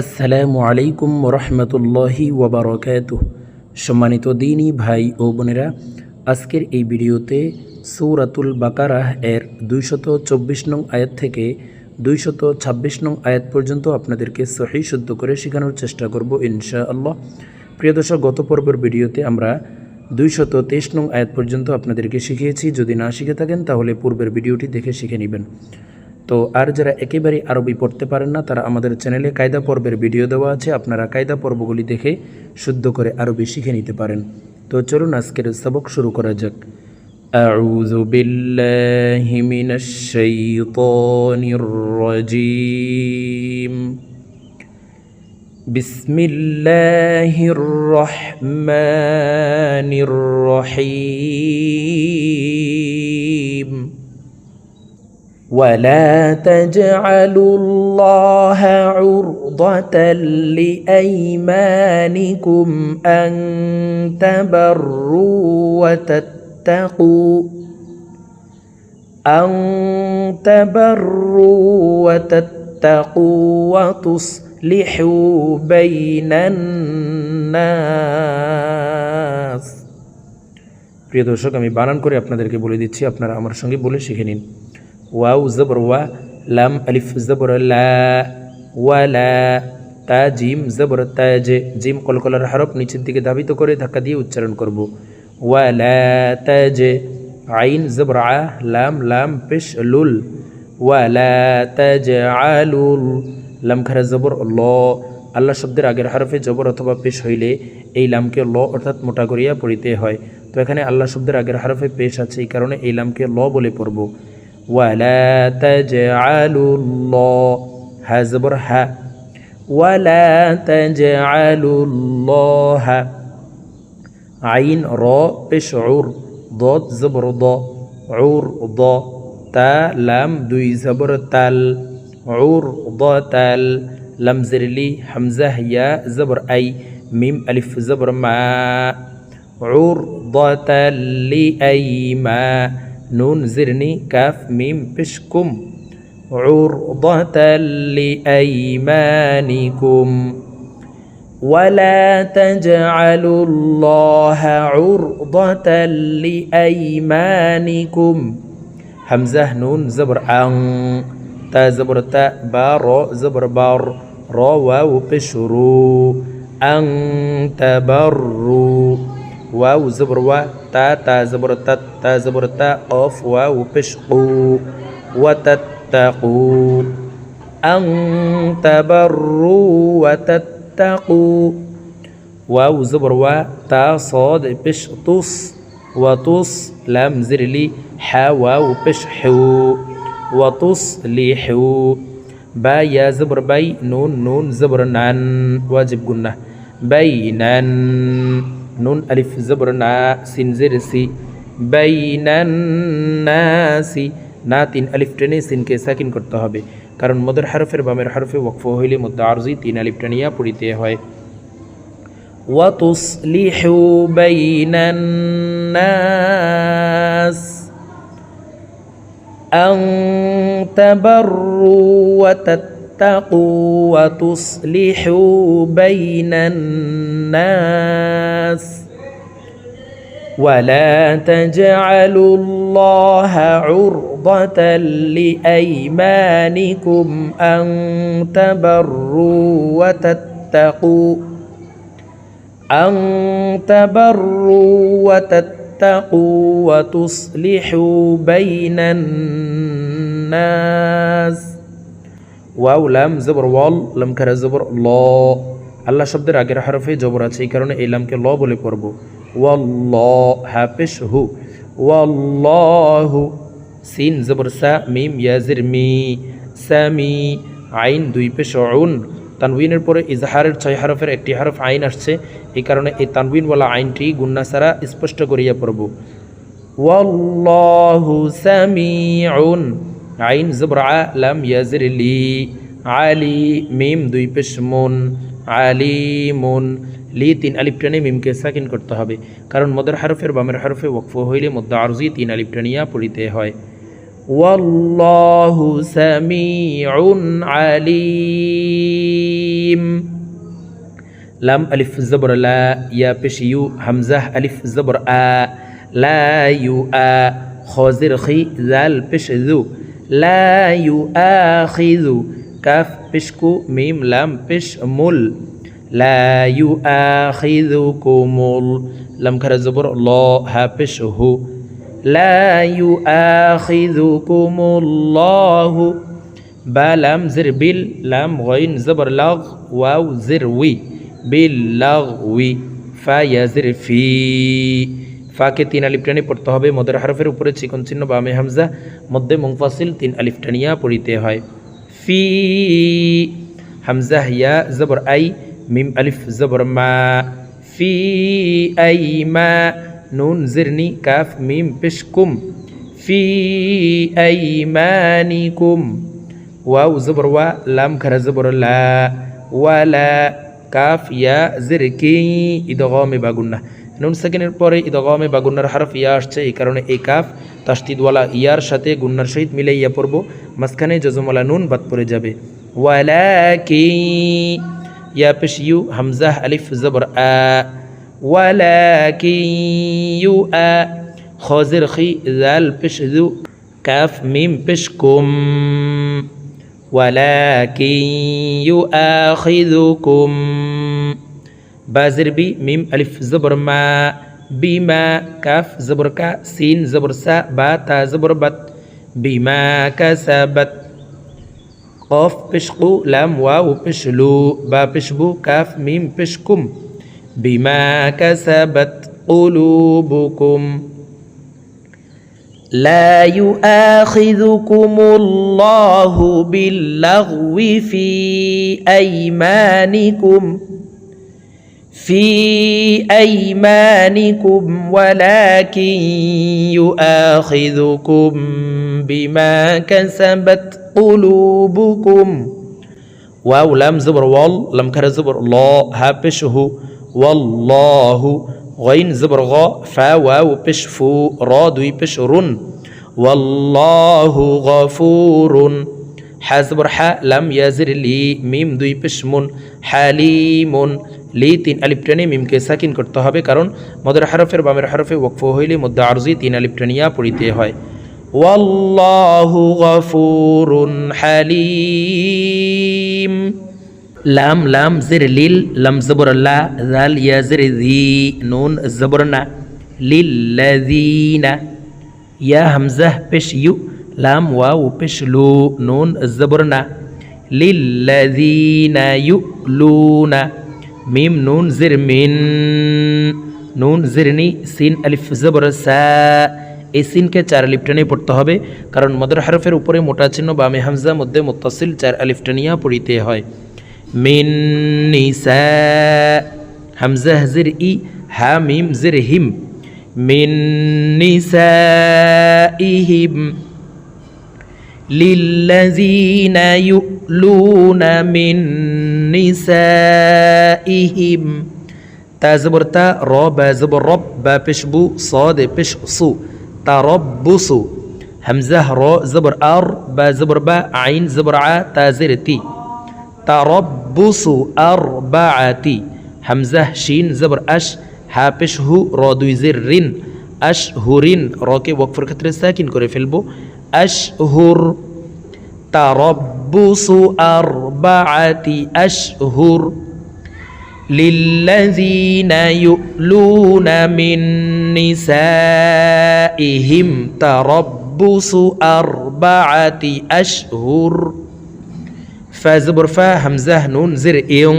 আসসালামু আলাইকুম রহমতুল্লাহি ওবরকাত সম্মানিত দিনী ভাই ও বোনেরা, আজকের এই ভিডিওতে সৌরাতুল বাকারাহ এর দুইশত চব্বিশ নং আয়াত থেকে দুইশত ছাব্বিশ নং আয়াত পর্যন্ত আপনাদেরকে সহি শুদ্ধ করে শেখানোর চেষ্টা করব ইনশা আল্লাহ প্রিয় গত পর্বের ভিডিওতে আমরা দুইশত তেইশ নং আয়াত পর্যন্ত আপনাদেরকে শিখিয়েছি। যদি না শিখে থাকেন, তাহলে পূর্বের ভিডিওটি দেখে শিখে নেবেন। তো আর যারা একেবারে আরবি পড়তে পারেন না তারা আমাদের চ্যানেলে কায়দা পর্বের ভিডিও দেওয়া আছে আপনারা কায়দা পর্বগুলি দেখে শুদ্ধ করে আরবি শিখে নিতে পারেন তো চলুন আজকের সবক শুরু করা যাক أعوذ بالله من الشيطان الرجيم بسم الله الرحمن الرحيم ولا تجعلوا الله عرضة لأيمانكم أن تبروا وتتقوا أن تبروا وتتقوا وتصلحوا بين الناس প্রিয় দর্শক আমি বানান করে আপনাদেরকে বলে দিচ্ছি আপনারা আমার সঙ্গে বলে শিখে নিন ওয়াও জবর ওয়া লাম আলিফ জবর লা ওয়ালা তা জিম জবর তাজে জিম কলকলার হরফ নিচের দিকে ধাবিত করে ধাক্কা দিয়ে উচ্চারণ করব. ওয়ালা তাজে আইন জবর আ লাম লাম পেশ লুল ওয়ালা তাজে আলুল লাম খারা জবর ল আল্লাহ শব্দের আগের হরফে জবর অথবা পেশ হইলে এই লামকে ল অর্থাৎ মোটা করিয়া পড়িতে হয়। তো এখানে আল্লাহ শব্দের আগের হরফে পেশ আছে এই কারণে এই লামকে ল বলে পড়ব। ولا تجعلوا الله زبرها ولا تجعلوا الله عين را اشعر ضاد زبر ضا عور ضا تا لام دوي زبر تال عور ضا تال لم زرلي حمزة يا زبر أي ميم ألف زبر ما. عور ضا تال لي أي ما. نون زرني كاف ميم بشكم عرضة لأيمانكم. ولا تجعلوا الله عرضة لأيمانكم. همزة نون زبر أن تا زبر تا با را زبر بار را واو بشرو. أن تبروا واو زبر وا تا تا زبر تا تا زبر تا قاف واو بشقوا وتتقوا أن تبروا وتتقوا واو زبر وا تا صاد بش تص وتص لام زرلي حا واو بشحو وتصلحوا با يا زبر باي نون نون زبر نان واجب قلنا بينن নুন, আলিফ, জবর, না, সিন, জের, সি। না, তিন, আলিফ, টেনে সিনকে সাকিন করতে হবে। কারণ মদর হারফের বামের হারফে ওয়াকফ হইলে মুদ্দা আরজি, তিন, আলিফ টানিয়া পড়িতে হয়। ওয়াতুসলিহু বাইনান্নাস আং তাবাররু ওয়া وتتقوا وتصلحوا بين الناس ولا تجعلوا الله عرضة لأيمانكم أن تبروا وتتقوا أن تبروا وتتقوا وتصلحوا بين الناس ওয়াও, লাম, জবর, ওয়াল, লাম খারা, জবর, ল। আল্লাহ শব্দের আগের হরফে জবর আছে, এই কারণে এই লামকে ল বলে পড়ব। ওয়াল্ল হাফেশ হু ওয়াল্লাহু, সিন, জবর, সা, মিম, ইয়াজির, মি সামি আইন, দুই পেশ, উন। তানউইনের পরে ইজহারের ছয় হরফের একটি হরফ আইন আসছে, এই কারণে এই তানউইনওয়ালা আইনটি গুন্না সারা স্পষ্ট করিয়া পড়ব। ওয়াল্লাহু সামিউন। আইন জবর আলাম ইয়াজির লি আলি মিম দুই পেশ মন আলিমুন লি তিন আলিফ মিমকে সাকিন করতে হবে কারণ মদার হারফের বামের হারফে ওকফ হইলে মদ্দা আরজি তিন আলিফ পড়িতে হয় ওয়াল্লাহু সামিউন আলিম লাম আলিফ জবর লা ইয়া পেশ ইউ হামজাহ আলিফ জবর আ লা ইউ আ খজির খি জাল পেশ জু লা ইউ আ খিজু কাফ পেশকু মিম লাম পেশ মুল লা ইউ আ খিজু কুমুল লাম খারা জবর ল হা পেশ হু লা ইউ আ খিজু কুমুল্লাহু বা লাম জির বিল লাম গইন জবর লাগ ওয়াও জির উই বিল্লাগউই ফা ইয়াজির ফি ফাকে তিন আলিফ টানি পড়তে হবে। মদের হারফের উপরে চিকন চিহ্ন, বামে হামজা, মধ্যে মুংফাসিল তিন আলিফ টানিয়া পড়িতে হয়। ফি, হামজা হিয়া, জবর আই, মিম আলিফ, জবর মা। ফি, আই, মা, নুন, জিরনি, কাফ, মিম, পেশ, কুম। ফি, আই মানিকুম ওয়াও, জবর ওয়া, লাম, খারা, জবর লা। ওয়ালা, কাফ, ইয়া, জিরকি, ইদগমে বাগুন্না নুন সেকেন্ডের পরে ইদগমে বা গুন্নার হারফ ইয়া আসছে, এই কারণে এই কাফ তাস্তিদওয়ালা ইয়ার সাথে গুন্নার সহিত মিলে ইয়া পড়ব, মাঝখানে জজমওয়ালা নুন বাদ পড়ে যাবে। ওয়ালা কি ইয়া পেশ ইউ, হামজাহ, আলিফ, জবর, আ। ওয়ালা কি ইউ, আ। খজের খি, জাল পেশ জু, কাফ, মিম পেশ কুম। ওয়ালা কি ইউ, আ খিদুকুম بازر بي ميم ألف زبر ما. بما كاف زبر كا. سين زبر سا. با تا زبر بت. بما كسبت قاف بشقو لام واو بشلو. با بشبو كاف ميم بشكم. بما كسبت قلوبكم. لا يؤاخذكم الله باللغو في أيمانكم. في أيمانكم ولكن يؤاخذكم بما كسبت قلوبكم. واو لم زبر وال لم كر زبر لا هبشه والله غين زبر غا فا واو بش فو را دوي رن. والله غفور. حزبر حا لم يزر لي ميم دوي بشمون حليمون حليم. লি তিন আলিফ টেনে মিমকে সাকিন করতে হবে, কারণ মদের হারফের বামের হারফে ওকফ হইলে মধ্যে আরজি তিন আলিফ টেনিয়া পড়িতে হয়। ওয়াল্লাহু গফুরুন হালিম। লাম লাম, জির, লিল, লাম, জবর, লা জাল ইয়া, জির, জি, নুন, জবর, না। লিল্লাযিনা, ইয়া হামজাহ পেশ, ইউ, লাম, ওয়াও, পেশ, লু, নুন, জবর, না। লিল্লাযিনা ইউলুনা। মিম নুন জির মিন। নুন জিরনি, সিন আলিফ জবর সা। এই সিনকে চার আলিফটানিয়া পড়তে হবে, কারণ মদর হারফের উপরে মোটা চিহ্ন বামে হামজা মধ্যে মোত্তাসিল চার আলিফটানিয়া পড়িতে হয়। মিন নিসা হামজা হাজির ই, হা মিম জির হিম। মিন নিসা ইহিম লিল্লাজিনা তুখলুন মিন নিসাইহিম তা জবর তা র বা জবর রব, বা পেশবু, সদ পেশ সু তা রব বুসু হামজা র জবর আর, বা জবর বা আইন, জবর আ, তা জের তি তা রব বুসু আর বা আতি, হামজা, শিন, জবর আশ, হা পেশ হু র, দুই জের রিন আশ হুরিন রকে ওয়াকফর ক্ষেত্রে সাকিন করে ফেলব, আশ তা রব ربص أربعة أشهر للذين يؤلون من نسائهم تربص أربعة أشهر. فزبر فا همزة نون زر إيون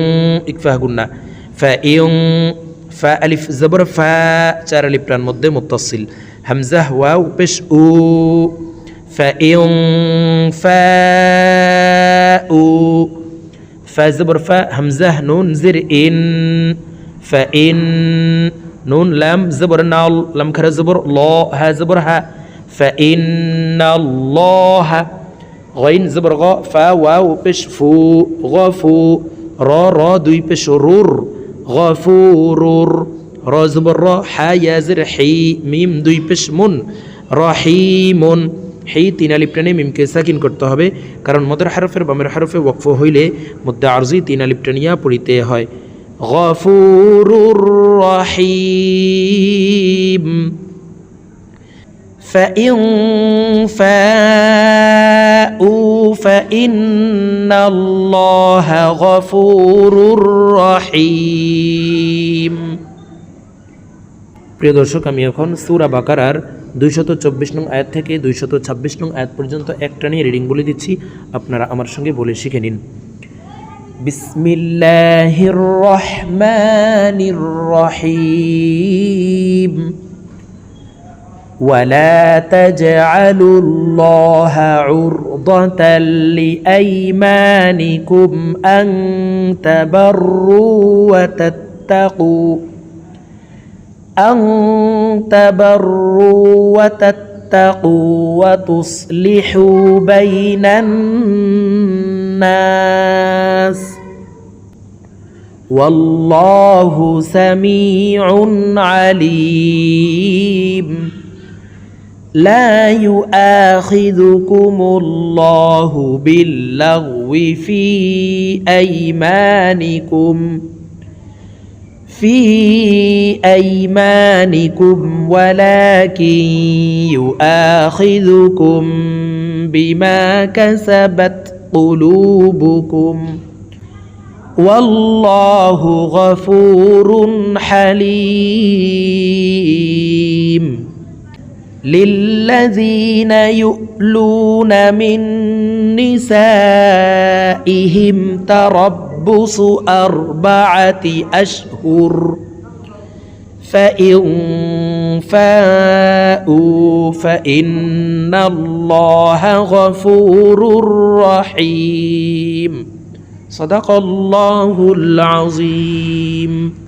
إكفاه قلنا. فإيون فا ألف زبر فا شار لبران مد متصل. همزة واو بش أو. فإن فاء فا زبر فا همزة نون زر إن فإن نون لام زبر نال لم كر زبر لا ها زبر ها فإن الله غين زبر غا فا واو بش فو غفو را را دوي بش رور غفور را زبر را حا يا زر حي ميم دوي بش من رحيم হেই তিন আলিপ টেনে মিমকে সাকিন করতে হবে কারণ মদের হারফের বামের হারফে ওয়াকফ হইলে মধ্যে আরজি তিন আলিপ টেনিয়া পড়িতে হয় গফুরুর রহিম فإن فاءوا فإن الله غفور رحيم প্রিয় দর্শক আমি এখন সুরা বাকারার দুইশত চব্বিশ নং আয়াত থেকে দুইশত ছাব্বিশ নং আয়াত পর্যন্ত একটা নিয়ে রিডিং বলে দিচ্ছি আপনারা আমার সঙ্গে বলে শিখে নিন বিসমিল্লাহির রহমানির রহিম ولا تجعلوا الله عرضة لأيمانكم أن تبروا وتتقوا أن تبروا وتتقوا وتصلحوا بين الناس والله سميع عليم. لا يؤاخذكم الله باللغو في أيمانكم. في أيمانكم ولكن يؤاخذكم بما كسبت قلوبكم. والله غفور حليم. للذين يؤلون من نسائهم تربص أربعة أشهر فإن فاءوا فإن الله غفور رحيم. صدق الله العظيم.